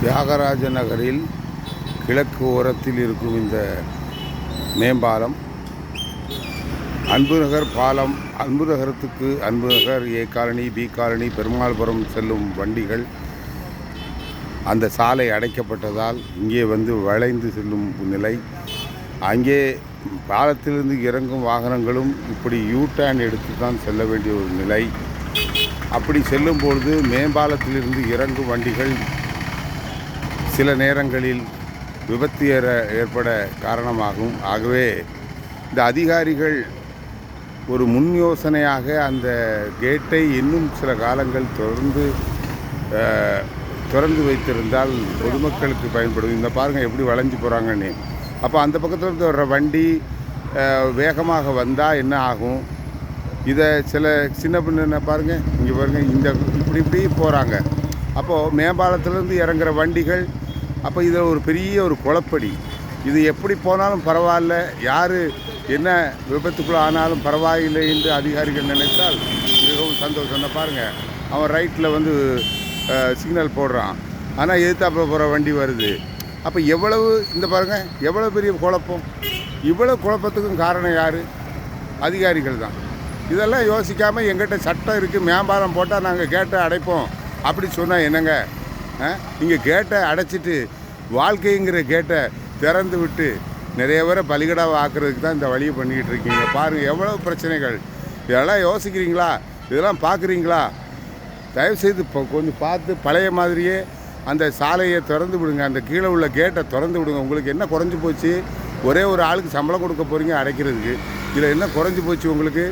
தியாகராஜ நகரில் கிழக்கு ஓரத்தில் இருக்கும் இந்த மேம்பாலம் அன்புநகர் பாலம் அன்புநகரத்துக்கு Anbunagar A colony B colony Perumalpuram செல்லும் வண்டிகள் அந்த சாலை அடைக்கப்பட்டதால் இங்கே வந்து வளைந்து செல்லும் நிலை. அங்கே பாலத்திலிருந்து இறங்கும் வாகனங்களும் இப்படி யூ டர்ன் எடுத்து தான் செல்ல வேண்டிய ஒரு நிலை. அப்படி செல்லும் பொழுது மேம்பாலத்திலிருந்து இறங்கும் வண்டிகள் சில நேரங்களில் விபத்து ஏற ஏற்பட காரணமாகும். ஆகவே இந்த அதிகாரிகள் ஒரு முன் யோசனையாக அந்த கேட்டை இன்னும் சில காலங்கள் தொடர்ந்து திறந்து வைத்திருந்தால் பொதுமக்களுக்கு பயன்படும். இந்த பாருங்கள் எப்படி வளைஞ்சு போகிறாங்கன்னு அப்போ அந்த பக்கத்தில் இருந்து வர்ற வண்டி வேகமாக வந்தால் என்ன ஆகும்? இதை சில சின்ன பின்ன பாருங்கள் இங்கே பாருங்கள் இந்த இப்படி இப்படி போகிறாங்க அப்போது மேம்பாலத்திலேருந்து இறங்குற வண்டிகள் அப்போ இதில் ஒரு பெரிய ஒரு குழப்படி. இது எப்படி போனாலும் பரவாயில்ல யார் என்ன விபத்துக்குள்ள ஆனாலும் பரவாயில்லை என்று அதிகாரிகள் நினைத்தால் மிகவும் சந்தோஷம் பாருங்கள் அவன் ரைட்டில் வந்து சிக்னல் போடுறான். ஆனால் எதிர்த்தாப்பில் போகிற வண்டி வருது. அப்போ எவ்வளவு இந்த பாருங்கள் எவ்வளோ பெரிய குழப்பம்? இவ்வளோ குழப்பத்துக்கும் காரணம் யார்? அதிகாரிகள் தான். இதெல்லாம் யோசிக்காமல் எங்கிட்ட சட்டம் இருக்குது மேம்பாலம் போட்டால் நாங்கள் கேட்டை அடைப்போம். அப்படி சொன்னால் என்னங்க? நீங்கள் கேட்டை அடைச்சிட்டு வாழ்க்கைங்கிற கேட்டை திறந்து விட்டு நிறைய பேரை பலிகடாவை ஆக்குறதுக்கு தான் இந்த வழியை பண்ணிக்கிட்டு இருக்கீங்க. பாருங்கள் எவ்வளோ பிரச்சனைகள். இதெல்லாம் யோசிக்கிறீங்களா? இதெல்லாம் பார்க்குறீங்களா தயவுசெய்து இப்போ கொஞ்சம் பார்த்து பழைய மாதிரியே அந்த சாலையை திறந்து விடுங்க. அந்த கீழே உள்ள கேட்டை திறந்து விடுங்க. உங்களுக்கு என்ன குறைஞ்சி போச்சு? ஒரே ஒரு ஆளுக்கு சம்பளம் கொடுக்க போகிறீங்க அடைக்கிறதுக்கு. இதில் என்ன குறைஞ்சி போச்சு உங்களுக்கு?